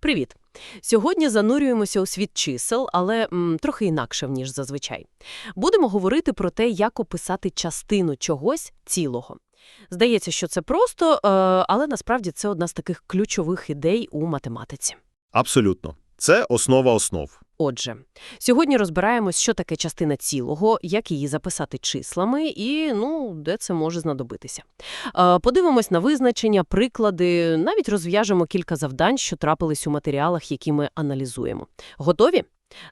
Привіт! Сьогодні занурюємося у світ чисел, але м, трохи інакше, ніж зазвичай. Будемо говорити про те, як описати частину чогось цілого. Здається, що це просто, е, але насправді це одна з таких ключових ідей у математиці. Абсолютно. Це основа основ. Отже, сьогодні розбираємось, що таке частина цілого, як її записати числами і, ну, де це може знадобитися. Подивимось на визначення, приклади, навіть розв'яжемо кілька завдань, що трапились у матеріалах, які ми аналізуємо. Готові?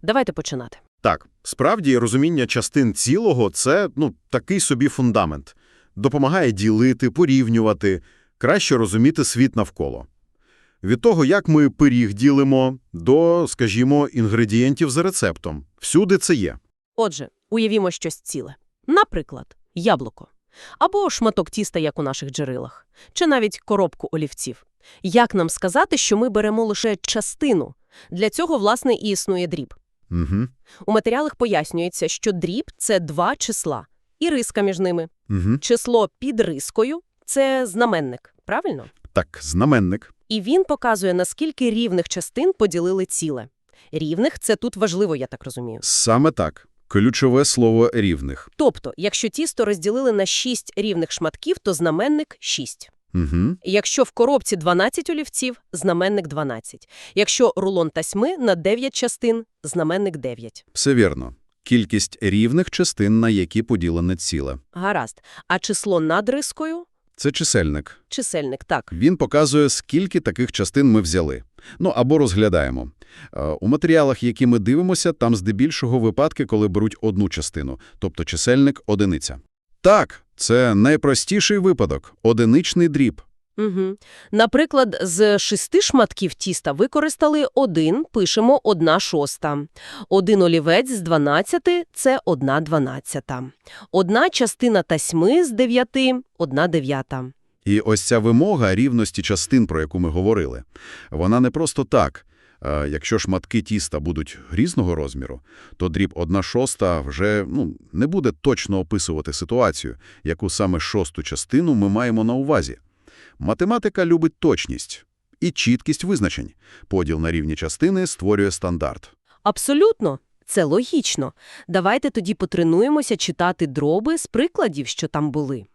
Давайте починати. Так, справді розуміння частин цілого – це ну, такий собі фундамент. Допомагає ділити, порівнювати, краще розуміти світ навколо. Від того, як ми пиріг ділимо, до, скажімо, інгредієнтів за рецептом. Всюди це є. Отже, уявімо щось ціле. Наприклад, яблуко. Або шматок тіста, як у наших джерелах. Чи навіть коробку олівців. Як нам сказати, що ми беремо лише частину? Для цього, власне, і існує дріб. Угу. У матеріалах пояснюється, що дріб – це два числа. І риска між ними. Угу. Число під рискою – це знаменник, правильно? Так, знаменник. І він показує, наскільки рівних частин поділили ціле. Рівних – це тут важливо, я так розумію. Саме так. Ключове слово «рівних». Тобто, якщо тісто розділили на 6 рівних шматків, то знаменник – 6. Угу. Якщо в коробці 12 олівців – знаменник 12. Якщо рулон тасьми на 9 частин – знаменник 9. Все вірно. Кількість рівних частин, на які поділене ціле. Гаразд. А число над рискою Це чисельник. – чисельник, так. Він показує, скільки таких частин ми взяли. Ну, або розглядаємо. Е, У матеріалах, які ми дивимося, там здебільшого випадки, коли беруть одну частину, тобто чисельник – одиниця. Так, це найпростіший випадок – одиничний дріб. Угу. Наприклад, з шести шматків тіста використали один, пишемо одна шоста. Один олівець з 12 – це одна дванадцята. Одна частина тасьми з дев'яти – одна дев'ята. І ось ця вимога рівності частин, про яку ми говорили, вона не просто так. Якщо шматки тіста будуть різного розміру, то дріб одна шоста вже ну, не буде точно описувати ситуацію, яку саме шосту частину ми маємо на увазі. Математика любить точність і чіткість визначень. Поділ на рівні частини створює стандарт. Абсолютно. Це логічно. Давайте тоді потренуємося читати дроби з прикладів, що там були.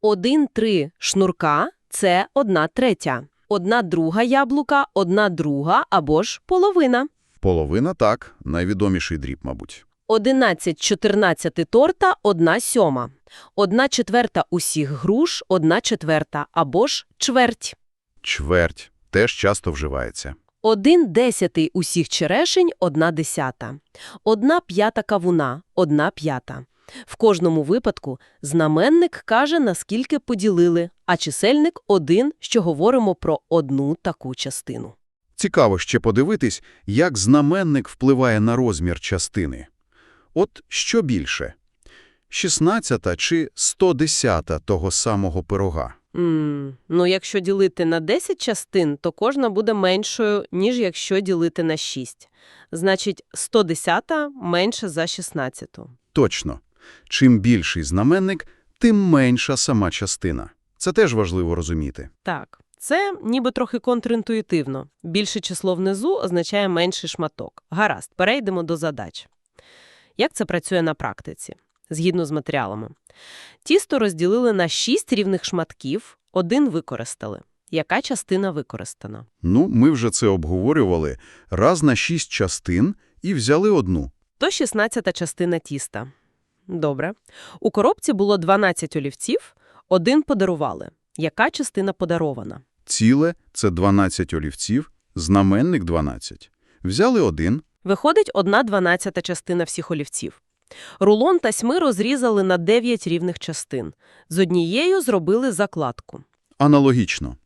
Один-три шнурка – це одна третя. Одна друга яблука, одна друга або ж половина. Половина – так, найвідоміший дріб, мабуть. 11-14 торта – одна сьома. Одна четверта усіх груш – одна четверта або ж чверть. Чверть теж часто вживається. Один десятий усіх черешень – одна десята. Одна п'ята кавуна – одна п'ята. В кожному випадку знаменник каже, наскільки поділили, а чисельник – один, що говоримо про одну таку частину. Цікаво ще подивитись, як знаменник впливає на розмір частини. От що більше? 16 чи 110 того самого пирога? М, ну, якщо ділити на 10 частин, то кожна буде меншою, ніж якщо ділити на 6. Значить, 110 менше за 16. Точно. Чим більший знаменник, тим менша сама частина. Це теж важливо розуміти. Так, це ніби трохи контрінтуїтивно. Більше число внизу означає менший шматок. Гаразд, перейдемо до задач. Як це працює на практиці? Згідно з матеріалами. Тісто розділили на 6 рівних шматків, один використали. Яка частина використана? Ну, ми вже це обговорювали. Раз на 6 частин і взяли одну. То 16-та частина тіста. Добре. У коробці було 12 олівців, один подарували. Яка частина подарована? Ціле – це 12 олівців, знаменник – 12. Взяли один, Виходить одна дванадцята частина всіх олівців. Рулон тасьми розрізали на 9 рівних частин. З однією зробили закладку. Аналогічно.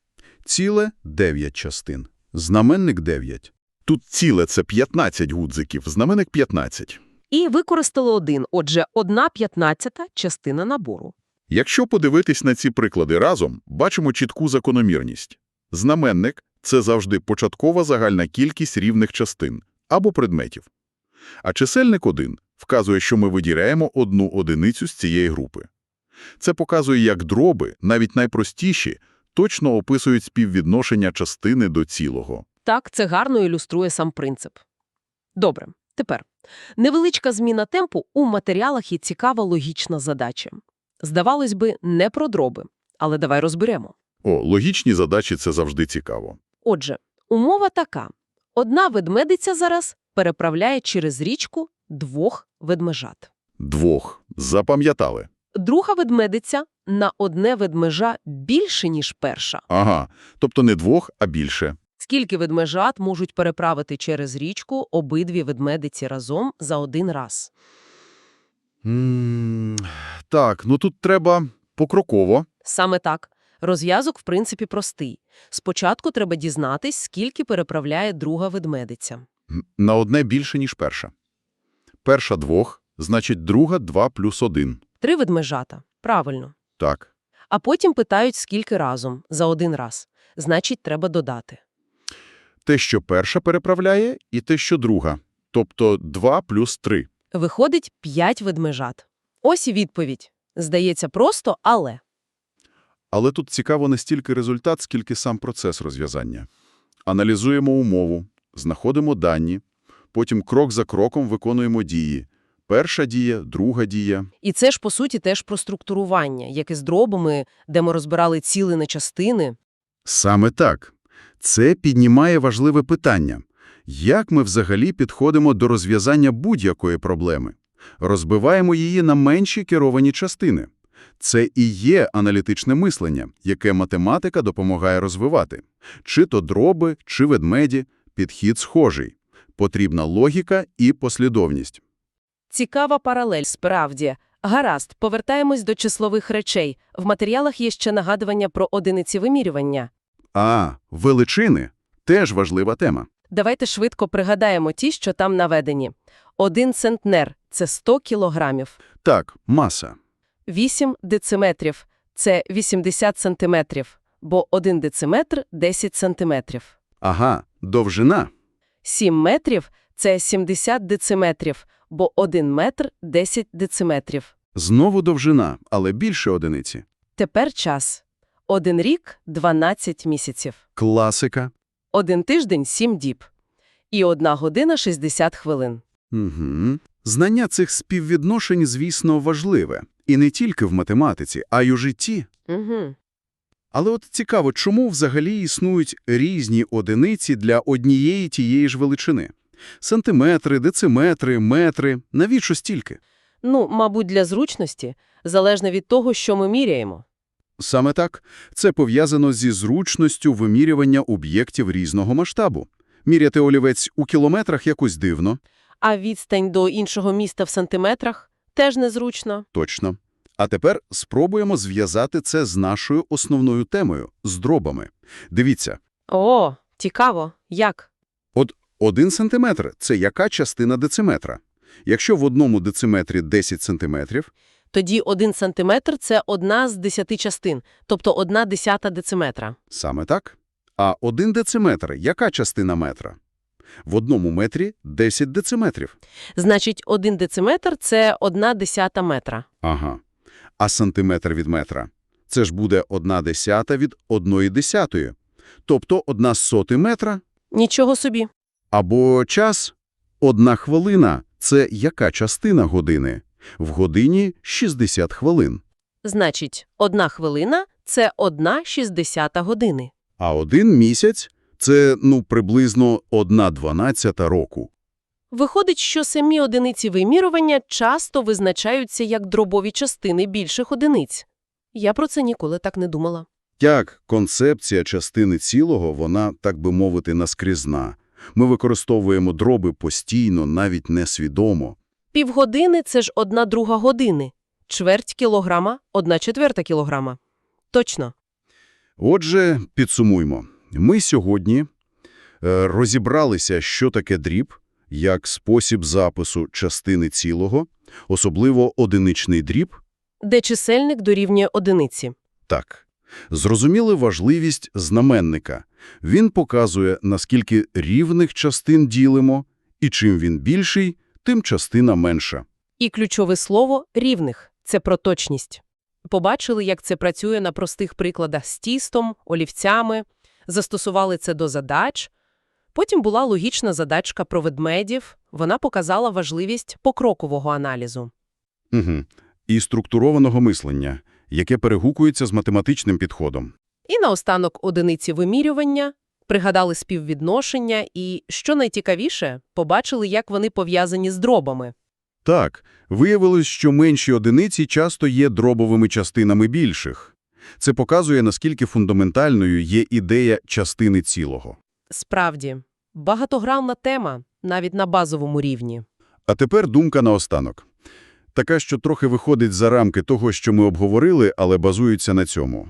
Ціле – 9 частин. Знаменник – 9. Тут ціле – це 15 гудзиків, знаменник – 15. І використали один, отже, одна п'ятнадцята частина набору. Якщо подивитись на ці приклади разом, бачимо чітку закономірність. Знаменник – це завжди початкова загальна кількість рівних частин або предметів. А чисельник 1 вказує, що ми виділяємо одну одиницю з цієї групи. Це показує, як дроби, навіть найпростіші, точно описують співвідношення частини до цілого. Так, це гарно ілюструє сам принцип. Добре, тепер. Невеличка зміна темпу у матеріалах і цікава логічна задача. Здавалось би, не про дроби, але давай розберемо. О, логічні задачі – це завжди цікаво. Отже, умова така. Одна ведмедиця зараз переправляє через річку двох ведмежат. Двох. Запам'ятали. Друга ведмедиця на одне ведмежа більше, ніж перша. Ага. Тобто не двох, а більше. Скільки ведмежат можуть переправити через річку обидві ведмедиці разом за один раз? М, Так, ну тут треба покроково. Саме так. Розв'язок, в принципі, простий. Спочатку треба дізнатись, скільки переправляє друга ведмедиця. На одне більше, ніж перша. Перша двох, значить друга два плюс один. Три ведмежата. Правильно. Так. А потім питають, скільки разом за один раз. Значить, треба додати. Те, що перша переправляє, і те, що друга. Тобто два плюс три. Виходить п'ять ведмежат. Ось і відповідь. Здається, просто, але. Але тут цікаво не стільки результат, скільки сам процес розв'язання. Аналізуємо умову, знаходимо дані, потім крок за кроком виконуємо дії. Перша дія, друга дія. І це ж, по суті, теж про структурування, як і з дробами, де ми розбирали ціли на частини. Саме так. Це піднімає важливе питання. Як ми взагалі підходимо до розв'язання будь-якої проблеми? Розбиваємо її на менші керовані частини. Це і є аналітичне мислення, яке математика допомагає розвивати. Чи то дроби, чи ведмеді – підхід схожий. Потрібна логіка і послідовність. Цікава паралель, справді. Гаразд, повертаємось до числових речей. В матеріалах є ще нагадування про одиниці вимірювання. А, величини – теж важлива тема. Давайте швидко пригадаємо ті, що там наведені. Один центнер – це 100 кілограмів. Так, маса. 8 дециметрів – це 80 сантиметрів, бо 1 дециметр – 10 сантиметрів. Ага, довжина. 7 метрів – це 70 дециметрів, бо 1 метр – 10 дециметрів. Знову довжина, але більше одиниці. Тепер час. Один рік – 12 місяців. Класика. Один тиждень – 7 діб. І одна година – 60 хвилин. Угу. Знання цих співвідношень, звісно, важливе. І не тільки в математиці, а й у житті. Угу. Але от цікаво, чому взагалі існують різні одиниці для однієї тієї ж величини? Сантиметри, дециметри, метри. Навіщо стільки? Ну, мабуть, для зручності, залежно від того, що ми міряємо. Саме так. Це пов'язано зі зручністю вимірювання об'єктів різного масштабу. Міряти олівець у кілометрах якось дивно. А відстань до іншого міста в сантиметрах теж незручно. Точно. А тепер спробуємо зв'язати це з нашою основною темою – з дробами. Дивіться, О, цікаво. Як? От один сантиметр – це яка частина дециметра? Якщо в одному дециметрі 10 сантиметрів, Тоді один сантиметр – це одна з десяти частин, тобто одна десята дециметра. саме так. А один дециметр – яка частина метра? В одному метрі 10 дециметрів. Значить, один дециметр – це одна десята метра. Ага. А сантиметр від метра? Це ж буде одна десята від одної десятої. Тобто одна соти метра. Нічого собі. Або час – одна хвилина – це яка частина години? В годині – 60 хвилин. Значить, одна хвилина – це одна шістдесята години. А один місяць – це, ну, приблизно одна дванадцята року. Виходить, що самі одиниці вимірювання часто визначаються як дробові частини більших одиниць. Я про це ніколи так не думала. Як концепція частини цілого, вона, так би мовити, наскрізна. Ми використовуємо дроби постійно, навіть несвідомо. Півгодини – це ж одна друга години. Чверть кілограма – одна четверта кілограма. Точно. Отже, підсумуймо. Ми сьогодні е, розібралися, що таке дріб, як спосіб запису частини цілого, особливо одиничний дріб. Де чисельник дорівнює одиниці. Так. Зрозуміли важливість знаменника. Він показує, наскільки рівних частин ділимо, і чим він більший, тим частина менша. І ключове слово – рівних. Це про точність. Побачили, як це працює на простих прикладах з тістом, олівцями, застосували це до задач. Потім була логічна задачка про ведмедів. Вона показала важливість покрокового аналізу. Угу. І структурованого мислення, яке перегукується з математичним підходом. І наостанок одиниці вимірювання, пригадали співвідношення і, що найцікавіше, побачили, як вони пов'язані з дробами. Так, виявилось, що менші одиниці часто є дробовими частинами більших. Це показує, наскільки фундаментальною є ідея частини цілого. Справді, багатогранна тема, навіть на базовому рівні. А тепер думка наостанок. Така, що трохи виходить за рамки того, що ми обговорили, але базується на цьому.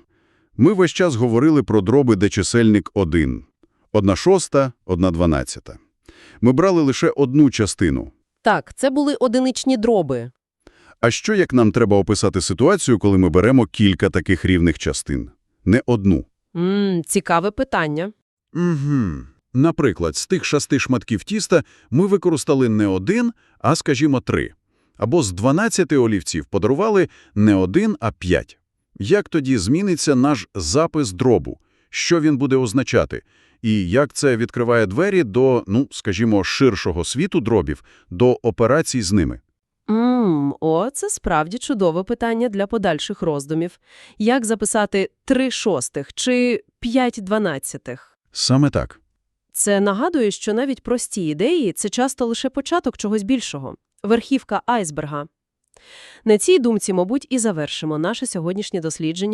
Ми весь час говорили про дроби, де чисельник 1. Одна шоста, одна дванадцята. Ми брали лише одну частину. Так, це були одиничні дроби. А що, як нам треба описати ситуацію, коли ми беремо кілька таких рівних частин? Не одну. Мм, цікаве питання. Угу. Наприклад, з тих шести шматків тіста ми використали не один, а, скажімо, три. Або з 12 олівців подарували не один, а п'ять. Як тоді зміниться наш запис дробу? Що він буде означати? І як це відкриває двері до, ну, скажімо, ширшого світу дробів, до операцій з ними? Мм, о, це справді чудове питання для подальших роздумів. Як записати 3 шостих чи 5 дванадцятих? Саме так. Це нагадує, що навіть прості ідеї – це часто лише початок чогось більшого. Верхівка айсберга. На цій думці, мабуть, і завершимо наше сьогоднішнє дослідження